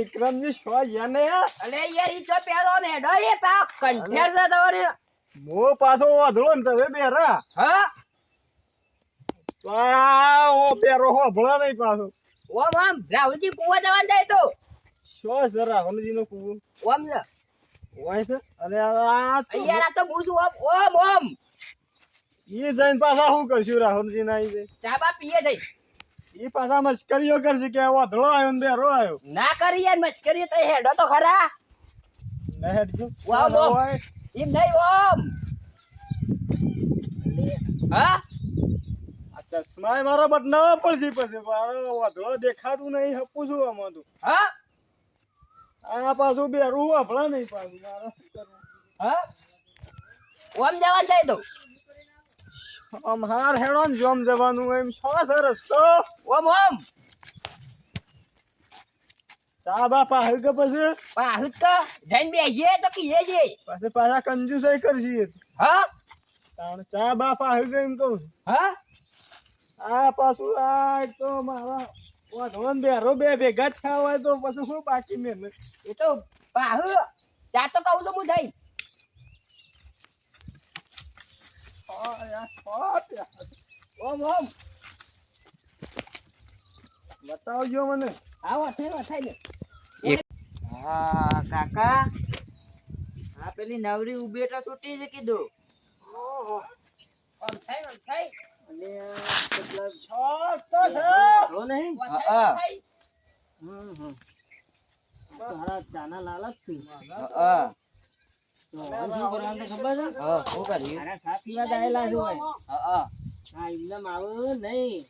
Vikramji show યાને અલે યાર ઈ તો પેલો ને ડોય પા કંઠેર છે તમારે. મો પાછો વાધળો ને તમે બેરા હા? આ ઓ બેરો હો ભળા નહીં પાછો. ઓમ ઓમ રાહુલજી કુવા જવાન જાય તો. શો છે રાહુલજી નો કુવો? ઓમ ને. ઓય છે? અરે આ યાર આ તો પૂછું ઓમ ઓમ ઓમ. ઈ જઈને પાછા હું કશું રાહુલજી ના ઈ? ચા બા પીએ જઈ. ઈ પાછા મશ્કરીઓ કરશે કે વાધળો આવ્યો ને બેરો આવ્યો. ના કરી યાર મશ્કરીઓ તો હેડો તો ખરા. ને હેડજો. વાવ ના ઈ નહીં ઓમ હા? આ મારો મારા બદનાવા પડશે પછી મારો વાધળો દેખાતું નહીં હપું છું આમાં તું. હા? આ પાછું બેરું વાપડા નહીં પાછું મારો હા? ઓમ જવા જાય તો. આમ હાર હેડો ને જોમ જવાનું એમ છો છે રસ્તો ઓમ ઓમ. ચા બાપા પાહુ કે પછી? પાહુત તો જઈને બેહીએ તો કીએ છે. પછી પાછા કંજુસાઈ કરશી હા? તાણ ચા બાપા પાહુ કે એમ કહું હા? આ પાછું આ તો મારા વાંધો બે બેરો બે ભેગા થયા હોય તો પછી શું બાકી મેં? એ તો પાહુ. ચા તો કહું છું હું થઈ ઓમ ઓમ બતાવજો મને આવો થઈને થાય ને હા કાકા આ પેલી નવરી ઉભેટા છૂટી છે કીધું ઓહો ઓમ થાય ઓમ થાય અને કેટલા શોખ તો છે જો નહીં હા, હા. તારા ચાના લાલચ છે હા તો હવે શું કરવાનું તો ખબર છે? હા શું કરી અરે સાત પીવા આયેલા છે હોય હા હા. એમને આવું નહીં.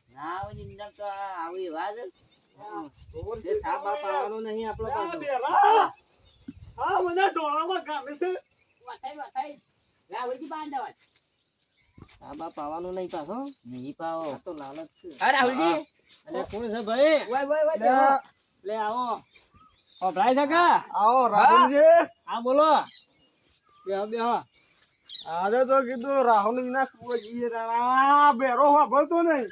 પાછો. નહીં પાવો. તો લાલચ છે. રાહુલજી. અરે કોણ છે ભાઈ? ઓય ઓય ઓય લે આવો. અભરાય છે આવો રાહુલજી. હા બોલો. બેહો બેહો આજે તો કીધું રાહુલ ના કુવો જઈએ રાણા બેરો વાપરતો નહીં.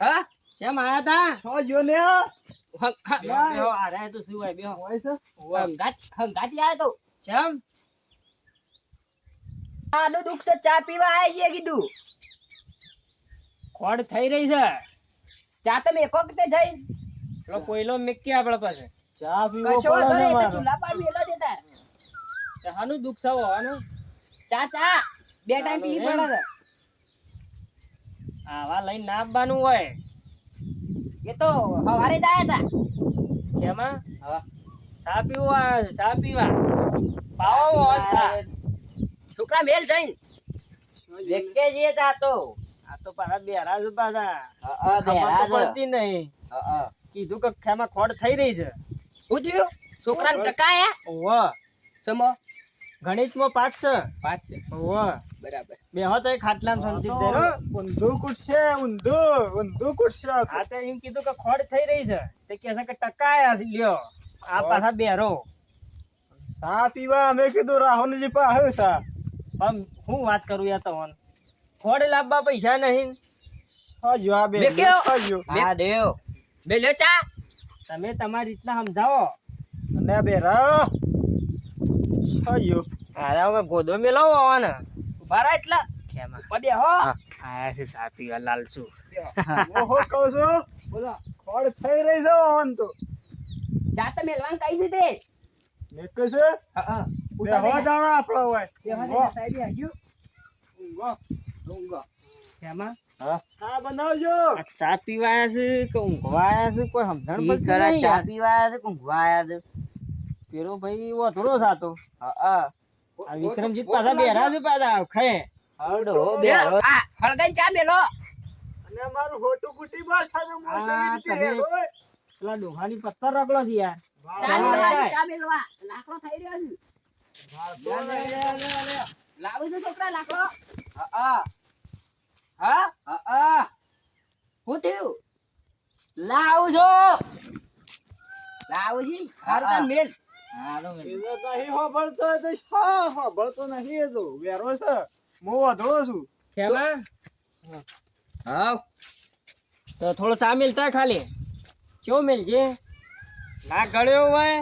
હા? કેમ આયા તા? છો જો ને હંગ હંગ બેહો બેહો આરે તો શું હોય બેહો હોય છે? હંગાત હંગાતી આવ્યો તો. કેમ આનું દુઃખ તો ચા પીવા આવે છે કીધું. ખોડ થઈ રહી છે. ચા તો મેં વખતે જઈ. કોઈલો મેકી આપડા પાસે? ચા પીવો પડે ચૂલા પર મેલો હાનું દુઃખ સવો હાનું. ચા ચા બે ટાઈમ પી પડે આવા લઈને ના હોય. એ તો હવારે જ આયા કેમાં? હા ચા પીવા ચા પીવા. પાવો ચા. છોકરા મેલ જઈને. દેખકે જઈએ? તા તો. આ તો પાછા બેરા છે પાછા. હા બેરા પડતી નહીં. હા કીધું કે ખેમાં ખોડ થઈ રહી છે. થયું છોકરાને ટકાયા? ઓવા સમો? ગણિતમાં પાંચ છે? પાંચ છે. ઓવા બરાબર. બે હો તો ખાટલામાં શાંતિ દે ઊંધું કૂટશે ઊંધું ઊંધું કૂટશે. આ તો એમ કીધું કે ખોડ થઈ રહી છે. તે કહે છે કે ટકા છે લ્યો. આ પાછા બેરો સા પીવા? અમે કીધું રાહુલજી પાસે સા પણ હું વાત કરું યાર તમને? ખોડ લાવવા પૈસા નહીં. હજો આ બે હજો હા દેવ. મેલ્યો ચા. તમે તમારી રીતના સમજાવો. અને બે રા હજો અરે હવે ગોદો મેલાવો આવવાના. ઊભા રહો એટલા. ખેમાં ઉપર હો. આયા છે સા લાલસુ ઓહો કહો છો. બોલા. ખોડ થઈ રહી છે ઓન તો. ચા મેલવાન કઈ છે તે? મેક છે હા હા. બે હો દાણા આપણો હોય. બેહો ઊંઘો. સાહેબ હજુ. ઊંગો ઊંગો ખેમાં ચા બનાવજો. ચા પીવા આયા છે કે ઊંઘવાયા છે? કોઈ સમજણ પડતી નહીં ચા પીવાયા છે કે ઊંઘવાયા છે? પેલો ભાઈ વથડો સાતો હા આ વિક્રમજીત પાછા બેરા છે પાછા ખે. હળડો બે, બેરો આ હળગાઈને ચા મેલો. અને મારું હોટું કુટી બાર સાને પેલા ડોહાની પથ્થર રગડો છે યાર. ચા મેલવા, લાકડો થઈ રહ્યો છે. લાવો છો છોકરા લાકડો. હા હા. હા? હા હું. થયું? લાવું છું. લાવું છું. હારું મેલ. નહીં હોભળતો તો શા હોભળતો નહીં એ તો. વેરો છે. હું વધળો છું. કેમાં હાવ. તો થોડો ચા મિલતા ખાલી. કેવો મિલ છે ના ગળ્યો હોય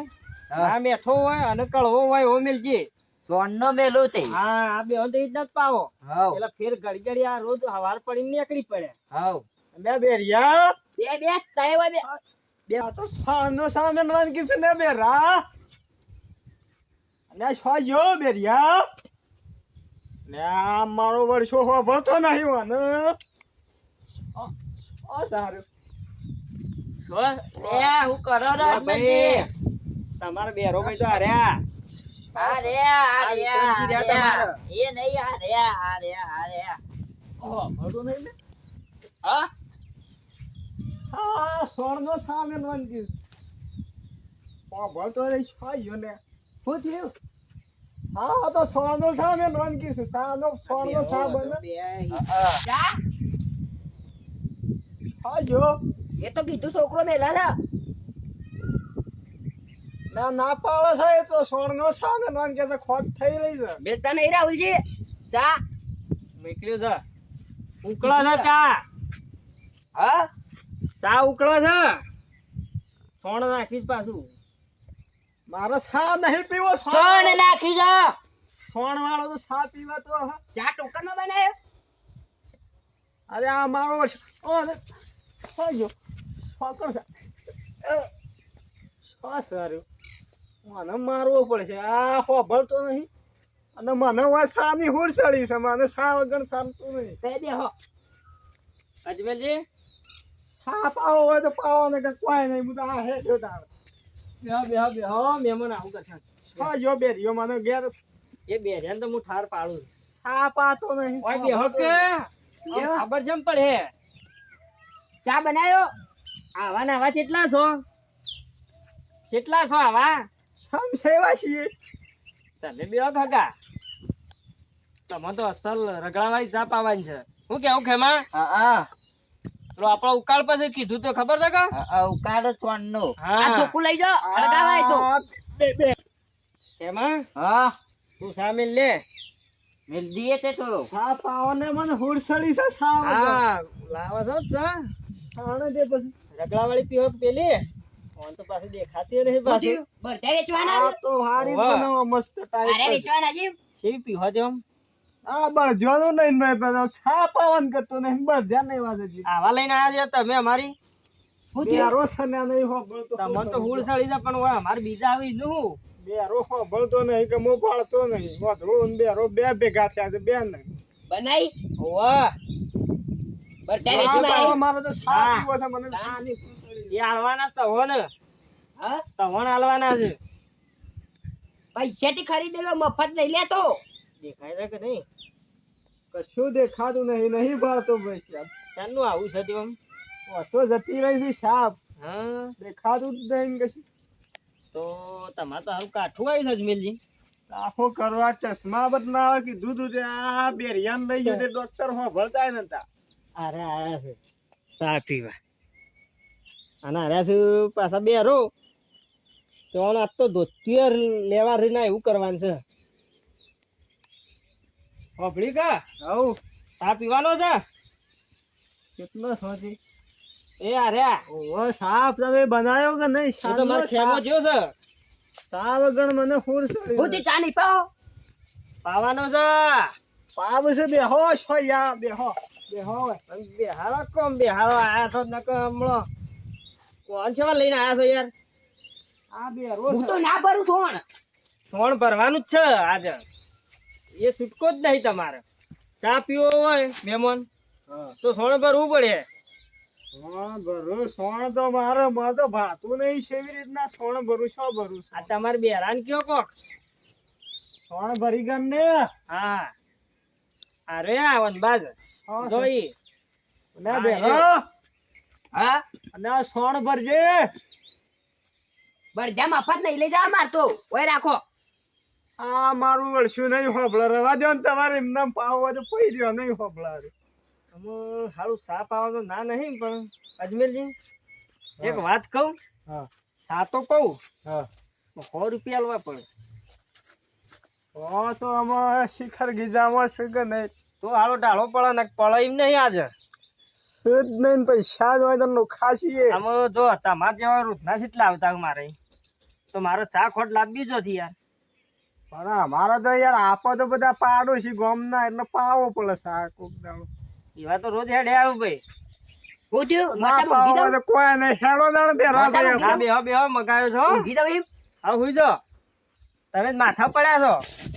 ના મેઠો હોય અને કળવો હોય એવો મિલજી. સોનનો મેલો તે. હા આ બે તો ઈ જ પાવો. પેલા ફેર ઘડી આ રોજ હવાર પડીને નીકળી પડે. હા બે બેરિયા. બે બે તય બે. બે. તો સાનો સામે વાનગી છે ને બેરા. અને છો યો બેરિયા? ને આ મારો વર્ષો હો ભળતો નહીં વાને ઓ સારું? હું કરો રે આ તમારે બેરો ભાઈ તો હાર્યા. સામે ઓ ભળતો નહીં છો ને? શું થયું? હા તો સોળનો સામે વાનગી છે. સાનો સોળનો સા બને. હા. જા. હા યો એ તો કીધું છોકરો મેલા છે ના ના પાડે છે એ તો સોળનો સામે વાનગી છે ખોટ થઈ રહી છે. બેસતા નહીં રાહુલજી ચા નીકળ્યો છે. ઉકળો છે ચા. હા? ચા ઉકળો છે. સોણ નાખીશ પાછું. મારે સા નહીં પીવો સોણ નાખી જા સોણ વાળો તો સા પીવા તો ચા ચા ટોકરમાં બનાવ્યો અરે આ મારો ઓ જો. સોકર સા? સો સારું. મને મારવો પડશે. આ હોભળતો નહીં. અને મને હોય સાની હુરસળી છે. મને સા વગર સામતું નહીં. તે બે હો. અજમેરજી? સા પાવો હોય તો પાવો ને કોઈ નહીં. હું તો આ હે જો તાર બેહો બેહો બેહો મહેમાન આવું કરશે. હા જો બે રહ્યો મને ઘેર. એ બે તો હું ઠાર પાડું. સા પાતો નહીં. ઓય બેહો કે ખબર છે પડે. ચા બનાવ્યો આવા ને આવા કેટલા છો? કેટલા છો આવા? સમ સેવા છીએ. તમે બે કાકા તમે તો અસલ રગડાવાળી ચા પાવાની છે. હું કેવું ખેમા? હા હા. આપણો ઉકાળ પાસે કીધું તો ખબર છે કા? ઉકાળ ઉકાળો નો આ ધોકું લઈ જાઓ અડગાવાય તો. બે બે. ખેમા હા. તું સામેલ લે. મેલ દીએ તે થોડો. સા પાવને મને હુરસળી છે સા હા. લાવા છો ચા આણે દે પછી. રગડાવાળી પીવો પેલી. ફોન તો પાછી દેખાતી નહીં પાછી. બધા વેચવાના તો હારી જ. બનાવો મસ્ત અરે વેચવાના છે શેવી પીવા દે આમ બળ જોનું નહીં ભાઈ પેલો છાપાવન કરતો નહીં બળધ્યા નહીં વાજે આવા લઈને આવ્યા છે તમે થયું બેરો છે? ને નહીં હોબળતો તમને તો હુળ સળી પણ ઓય માર બીજા આવી નું બેરો હોબળતો નહીં કે મો પાડતો નહીં. મોધળો ને બેરો બે ભેગા થયા છે બે નહીં બનાવી વાહ બધા વેચવાના મારો તો સાત દિવસ છે મને એ હાલવાના છે હો ને હા? તવણ હાલવાના છે. પૈસાથી ખરીદેલો મફત નહીં લેતો. દેખાય છે કે નહીં? કશું દેખાતું નહીં નહીં ભાળતો ભાઈ શાનું આવું છે તેમ? તો જતી રહી છે સાપ હા? દેખાતું જ નહીં કશું. તો તમારે તો હારું કાઠું આવી છે અજમેરજી. આખો કરવા ચશ્મા બદલાવા કીધું તું તે આ બેરિયાન લઈ ગયો તે ડોક્ટર હો ભળતા નતા. અરે આયા છે. ચા પીવા અને અરે છે પાછા બેરો તો આજ તો ધોતિયર લેવા રીના એવું કરવાનું છે. હોભળી કા? હવ ચા પીવાનો છે? કેટલો સોજી એ અરે ઓ સાપ તમે બનાવ્યો કે નહીં? સાપ મારે છેમો થયો છે. ચા ગણ મને ફૂર હું તે ચા પાઓ પાવાનો છે. પાવ છે બેહો છોયા બેહો. બેહો બેહારો કોમ બેહારો આયા છો નક હમણો. કોણ છે લઈને આયા છો યાર? આ બેરો હું તો ના ભરું સોણ. સોણ ભરવાનું જ છે આજે. એ છૂટકો જ નહીં તમારે. ચા પીવો હોય મહેમાન તો સોણ ભરવું પડે? સોણ ભરું સોણ તો મારે મારે તો ભાતું નહીં છે એવી રીતના. સોણ ભરું શું ભરું આ તમારે બેરાન કયો કોક? સોણ ભરી ગન ને? હા. અરે આ વનબાજ. જોઈ ના બેરો હા અને આ સોણ ભરજે. બધા મફત લઈ લઈ જા મારતો ઓય રાખો. આ મારું વળશું નહીં હોબળે રવા દો ને તમારે એમને પાવ હોય તો પઈ દો નહીં હોબળે અમે સારું સા પાવા તો ના નહીં પણ અજમેરજી એક વાત કહું? સા તો કહું? હા. સો રૂપિયા લેવા પડે. તો અમે શિખર ગીજામાં શું કે નહીં? તો હાલો ડાળો પડે ને પડે એમ નહીં આજે. સુધ નહીં પૈસા જ હોય તમને ખાસી અમે જો તમાર જેવા રૂધના કેટલા આવતા મારે. તો મારો ચા ખોટ લાવવી જો યાર. પણ અમારે તો યાર આપો તો બધા પાડોશી ગોમના એટલે પાવો પડે શાક કોક દાડો. એવા તો રોજ હેડે આવું ભાઈ. ના પાવો હોય તો કોઈ નહીં. હેડો દાડો બેરા મોચામાં ભાઈ બેહો. બેહો મગાવ્યો છો? ઊંઘી જાવ એમ. હા હુઈ જો તમે જ માથા પડ્યા છો.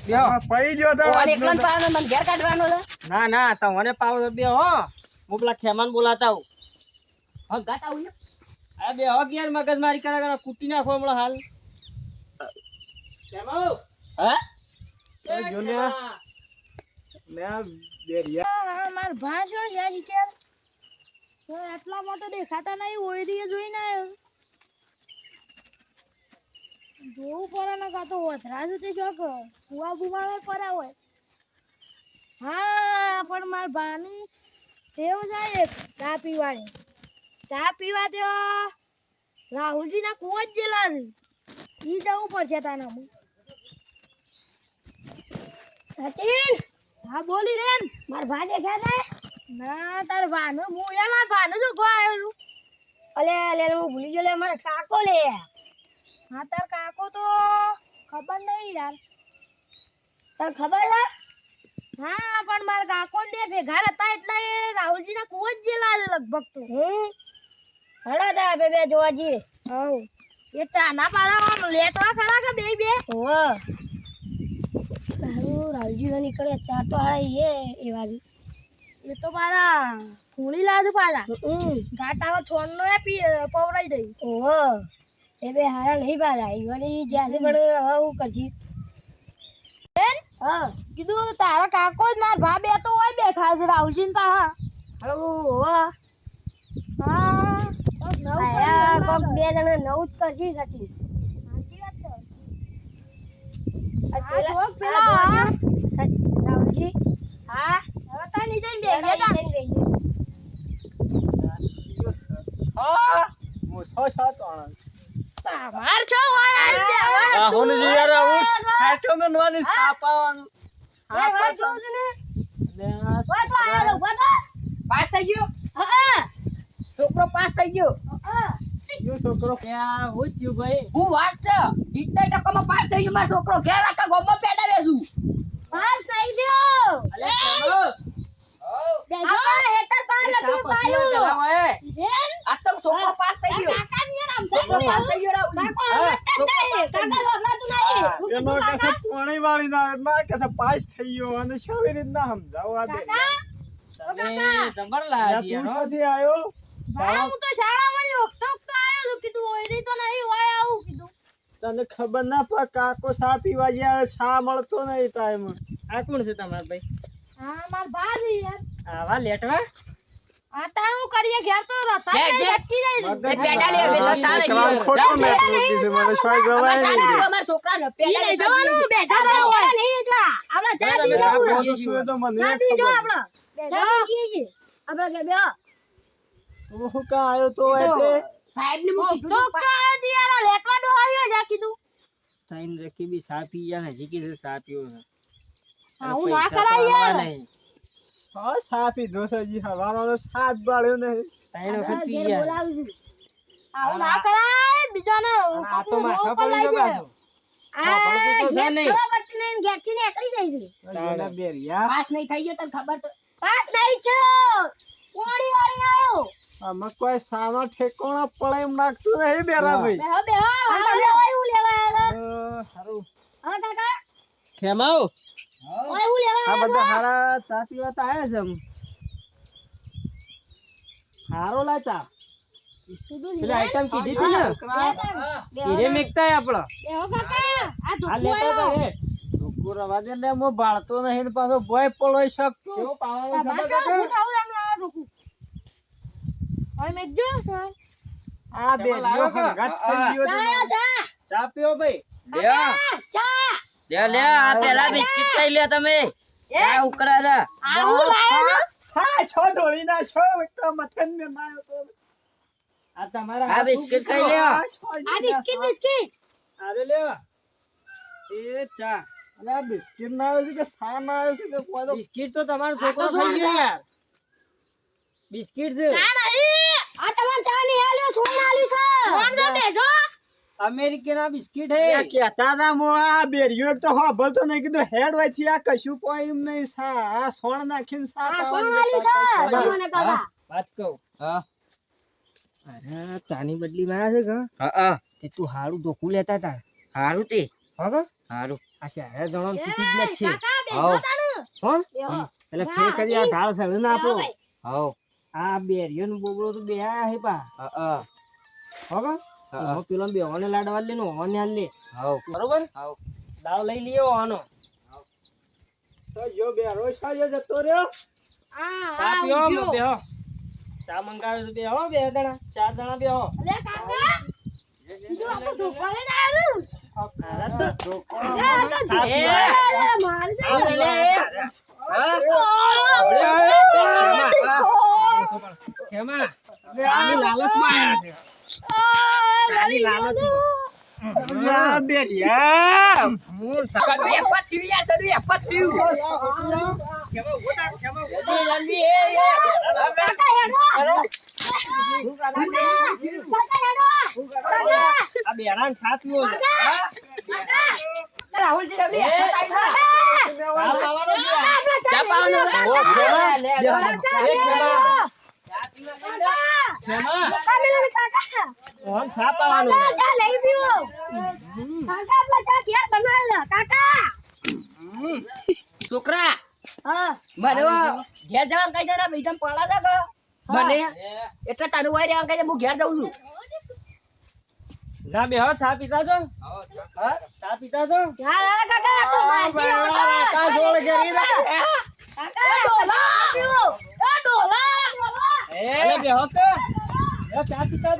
ને પાવાનો મને ઘેર કાઢવાનો છે? ના ના તમને પાવો બે હો. હું પેલા ખેમાન બોલાતા હું બે હો મગજ મારી કરા કરા કૂટી નાખો હમણાં હાલ. હા? એ જો ને આ. બેરિયા માર ભા યાર ઈચર તો એટલામાં દેખાતા નહીં ઓયરીએ જોઈને આવ્યો જોવું પડે ને કાં તો વધરા સુધી ચોક કુવા હોય. હા પણ માર ભાની ટેવ જાય ચા પીવાની. ચા પીવા તો રાહુલજીના કુવા જ જેલા છે. ઈ જવું પડશે તાના સચિન? હા, બોલી રેન. માર ભા દેખ્યા રે ના, તાર ભાનું, હું એ માર ભાનું જો ગો આવ્યો છું. અલે લે હું ભૂલી ગયો, લે, મારો કાકો લે. હા, તાર કાકો તો ખબર નહીં યાર. તને ખબર હે હા, પણ મારા કાકો ને ભેગા હતા એટલે રાહુલજી રાહુલજીના કુવા જ જેલા લગભગ તો. હે હડા તા, બે બે જોવા જઈએ. હવ. એ ચાના પાડા લેટવા ખરા કે બે બે? હોવ. તારું નીકળે ચા તો હારે એ એવા જ એ તો મારા ખૂણી લાજુ પાલા. ઘાટ ગાટા છોડ નો પવરાઈ દઈ. ઓહો. એ બે હારા નહીં પાલા. ઈવાની જ્યાં પણ હવે હું કરજી. હા. કીધું તારા કાકો જ માર ભા બે તો હોય બેઠા છે રાહુલજી ને તા હલો ઓહો. હા. કોક બે જણા નવું જ કરજી સચિન. સાચી વાત છે. પેલા હા? હવે તા નીચે બેહીએ તા હા હું સો સાત આણંદ તમાર છો હોય આઈ બેહવા જી યાર આવું ખાટો મેનવાની સાપાવાનું હા? જોઉં ને. ને આ વાંચો આયો વાંચો પાસ થઈ ગયો? હા. છોકરો પાસ થઈ ગયો? હા. જો છોકરો? ક્યાં હું થયું ભાઈ. હું વાત છે? ઇત્તેર ટકામાં પાસ થઈ ગયો મારો છોકરો ઘેર આખા ગામમાં પેડા બેસું પાસ થઈ ગયો. અલે ખેલો બેજો હેતર પાર નથી પાયું રેન આ તો છોકરો પાસ થઈ ગયો. કાકા નામ થઈ પાસ થઈ ગયો રાહુલ. કાકા હમણાં નહીં. હું. એનો કીધું કસે કાકા? પાણી વાળી ના એમાં કસે પાસ થઈ ગયો અને કેવી રીતના સમજાવો આ બે કાકા ઓ કાકા જબર લાગી તું શોધી આવ્યો હું તો શાળામાં જ વખતો વખતો આવ્યો છું કીધું હોય નહીં તો નહીં હોય આવું કીધું તને ખબર ના પડે કાકો સા પીવા ગયા સા મળતો નહીં ટાઈમ આ કોણ છે તમાર ભાઈ? હા માર ભા છે. યાર આવા લેટવા આ તારું કરીએ? ઘેર તો રતા લે, લે. લટકી જાય. છે. એ પેડા લે, હવે સસારે ગયો. ખોટું મેં ખોટી છે મને શોય અમારે ગવાય ચાલી નહીં ગયું, અમારા છોકરાને ઈ પેડા લઈ બેસાડી જવાનું દીધી. બેઠા તો હોય નહીં વેચવા આપણે ચા તમે પી આ જવું બધું શું તો મને ચા પી જો ખબર. આપણે. ચા પી જઈએ આપણે કે બે તું હું કા આવ્યો તો તો એટલે સાહેબને મેં કીધું તો તું પા- કાયો દી યાર લેટવા ડો આવ્યો જા કીધું સાઈન રખી બી સા પી ગયા ને જીકી છે સા છે. હું ના કરાય યાર. હા સા દોસાજી હવાનો સાત બાળ્યો નહીં ત્રણ વખત પી ગયા. આવું ના કરાય. બીજાને તો કોકનું માથા પર લઈ જાય આ ખબર તો નહીં. ઘેર ખબર પડતી નહીં ઘેરથી ને એકલી જાય છે બેરિયા પાસ નહીં થઈ ગયો તને ખબર તો પાસ નહીં છે કોણી વાળી આવ્યો આમાં કોઈ સાનો ઠેકોણો પડે એમ નાખતું નહીં બેરા ભાઈ બેહો. બેહો લેવા આવ્યા. સારું હા કાકા. ખેમાવ? ઓય હું લેવા આ આવ્યા બધા હારા ચા પીવા તો આયા છે હારો લા ચા. પેલી આઈટમ કીધી હતી ને? ધીરે મેકતા આપડે આ આ તો હે. ધોકો રવા દે ને હું બાળતો નહીં ને પાછો ભોય પડોય શકતો. કેવો પાવાનો બાબા હું થાઉં રામ લાવા ધોકું. ઓય મેં જો સર આ બે જો હંગાત થઈ ગયો ચા. ચા પીઓ ભાઈ. ચા લે લે આ પેલા બિસ્કિટ ખાઈ લ્યો તમે. આ ઉકળા લે. આ હું લાવ્યો સા છો ઢોળી ના છો તો મથન ને માયો તો. આ તમારા આ બિસ્કિટ ખાઈ લ્યો. આ બિસ્કિટ બિસ્કિટ. આરે લેવા એ ચા. અરે બિસ્કિટ ના છે કે સા ના છે કે કોઈ તો બિસ્કિટ તો તમારો છોકરો ખાઈ ગયો યાર. બિસ્કિટ છે. ના નહીં આ તમાર ચા ની આલ્યો સોન આલ્યું છે. કોણ છે બેઠો. અમેરિકન બિસ્કિટ હે. કેતા હતા મો આ બેરિયો એક તો હોભળતો નહીં. કીધું હેડ વાયથી આ કશું પોઈમ નહીં સા આ સોણ નાખીને સા આ સોણ વાલી બેટા. તમને કાકા વાત કહું. હા. અરે ચાની બદલી માં છે કે? હા હા. તે તું હારું ઢોકુ લેતા તા. હારું તે. હા કે? હારું. આ શહેર જણો તૂટી જ છે તાનું કોણ એટલે ફેર કરી આ ઢાળ સળ ના આપો. હા આ બેરિયો નું બોબડો તો બે આ હે પા. હા હા. હા હા. હું પેલો બેવાને લાડવા લે નો ઓને હાલ લે બરોબર દાવ લઈ લીયો આનો તો યો બેરો સાયો જતો રહ્યો આ ચા આ પીઓ ઊભ્યો. બેહો ચા મંગાવ્યો છે બેહો બે જણા ચાર અરે કાકા જો આપણે ધોકા લઈને આવ્યો. છું એ તો ચા પીવા. અરે મારી ચા સાઈડ પીવા. કેમાં? ચાની લાલચમાં આયા છે. ચાની બેરિયા. હું સા- સડું એફત યાર, સડું એફત થયું. કેમાં થા, કેમાં ઊભો એ એ, એ. કાકા હેડો આ બેરાને ચા પીવો છે. કાકા રાહુલજી છે. ચા પાવાનો ચા પાવાનું છે. ઓ, કેમાં? લે, લે, બેહો. લે. એ કેમાં? કાકા કેમાં? કાકા કાકા ઓમ ચા કાકા લઈ પીવો કાકા આપણા ચા ઘેર બનાવેલા કાકા છોકરા હા મને ઘેર જવાનું કઈ છે ને બીજા પડલા છે કે મને એટલે તારું વાય રહેવાનું કહે છે હું ઘેર જઉં છું ના બેહો ચા પીતા છો હા? ચા પીતા છો હા હા, કાકા તો માજી. કાકા એ ડોલા પીવો એ ડોલા અરે બેહો તો એ ચા પીતા